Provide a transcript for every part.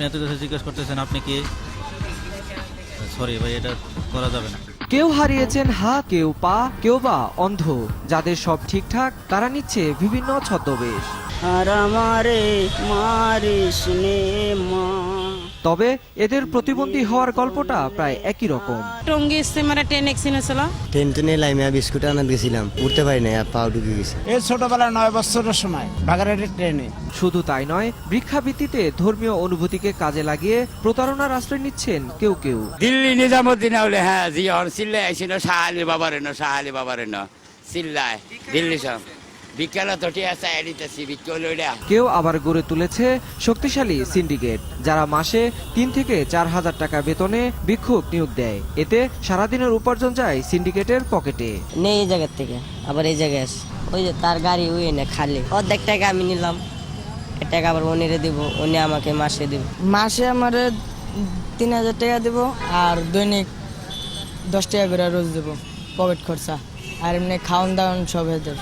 আপনি এত কিছু জিজ্ঞেস করতেছেন আপনি কি সরি ভাই এটা করা যাবে না। কেউ হারিয়েছেন হা কেউ পা কেউ বা অন্ধ। যাদের সব ঠিকঠাক তারা নিচ্ছে বিভিন্ন ছদ্মবেশ। আর আমারে মারিস নে মা। তবে এদের প্রতিবন্ধী হওয়ার গল্পটা প্রায় একই রকম। টঙ্গি স্টিমারে ট্রেন অ্যাক্সিডেন্ট ছিল। ট্রেন ট্রেনে লাইমিয়া বিস্কুট আনার গেছিলাম উঠতে পারি না আর পা ঢুকে গেছে। এই ছোটবেলায় নয় বছরের সময় বাগারের ট্রেনে। শুধু তাই নয় ভিত্তিতে ধর্মীয় অনুভূতিকে কাজে লাগিয়ে প্রতারণার আশ্রয় নিচ্ছেন কেউ কেউ। দিল্লি নিজামুদ্দিন হলে হ্যাঁ জি হন চিল্লাই আইছিল শাহ আলী বাবার শাহ আলী বাবার চিল্লায় দিল্লি সব। ওইটা কেউ আবার গড়ে তুলেছে শক্তিশালী সিন্ডিকেট যারা মাসে তিন থেকে চার হাজার টাকা বেতনে ভিক্ষুক নিয়োগ দেয়। এতে সারাদিনের উপার্জন যায় সিন্ডিকেটের পকেটে। নেই এই জায়গার থেকে আবার এই জায়গায় আসে। ওই যে তার গাড়ি ওই এনে খালি। অর্ধেক টাকা আমি নিলাম। টাকা আবার অনেরে দিব উনি আমাকে মাসে দিব। মাসে আমার তিন হাজার টাকা দেব আর দৈনিক দশ টাকা করে রোজ দেব পকেট খরচা। আর এমনি খাওয়ান দাওয়ান সব এদের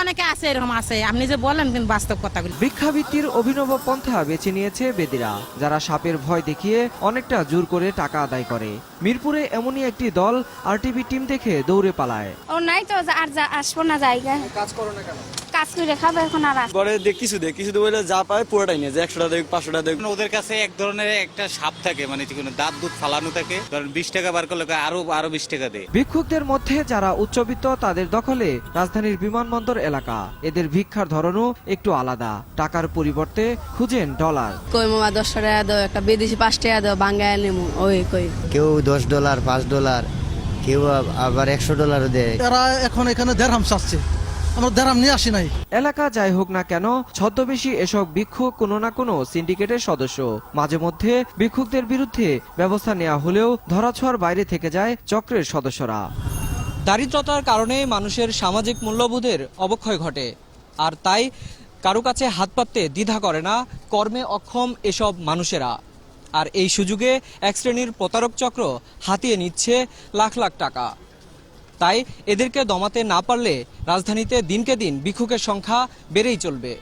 অনেকে আছে এরকম আছে। আপনি যে বলেন কিন্তু বাস্তব কথাগুলো। ভিক্ষাবৃত্তির অভিনব পন্থা বেছে নিয়েছে বেদিরা যারা সাপের ভয় দেখিয়ে অনেকটা জোর করে টাকা আদায় করে। মিরপুরে এমনই একটি দল আরটিভি টিম দেখে দৌড়ে পালায়। ও নাই তো আর আসব না জায়গা কাজ করো না কেন? কাজ করে খাব এখন আর আস- পরে দেখ কিছু দেখ কিছু বলে যা পায় পুরোটাই নিয়ে যে একশো টাকা দেখ পাঁচশো টাকা দেখ ওদের কাছে এক ধরনের একটা সাপ থাকে মানে কোনো দাঁত দুধ ফালানো থাকে। ধরেন বিশ টাকা বার করলে আরও আরও বিশ টাকা দেয়। ভিক্ষুকদের মধ্যে যারা উচ্চবিত্ত তাদের দখলে রাজধানীর বিমানবন্দর এলাকা। এদের ভিক্ষার ধরনও একটু আলাদা। টাকার পরিবর্তে খুঁজেন ডলার। কই মামা দশ টাকা দাও একটা বিদেশি পাঁচ টাকা দাও বাঙ্গায় নেমু। ওই কই। কেউ দশ ডলার পাঁচ ডলার কেউ আবার একশো ডলারও দেয়। এরা এখন এখানে দেড়হাম চাচ্ছে। আমরা দেড়হাম নিয়ে আসি নাই। এলাকা যাই হোক না কেন ছদ্মবেশী এসব ভিক্ষুক কোনো না কোনো সিন্ডিকেটের সদস্য। মাঝে মধ্যে ভিক্ষুকদের বিরুদ্ধে ব্যবস্থা নেওয়া হলেও ধরাছোঁয়ার বাইরে থেকে যায় চক্রের সদস্যরা। দারিদ্রতার কারণে মানুষের সামাজিক মূল্যবোধের অবক্ষয় ঘটে আর তাই কারও কাছে হাত পাততে দ্বিধা করে না কর্মে অক্ষম এসব মানুষেরা। আর এই সুযোগে এক শ্রেণির প্রতারক চক্র হাতিয়ে নিচ্ছে লাখ লাখ টাকা। তাই এদেরকে দমাতে না পারলে রাজধানীতে দিনকে দিন ভিক্ষুকের সংখ্যা বেড়েই চলবে।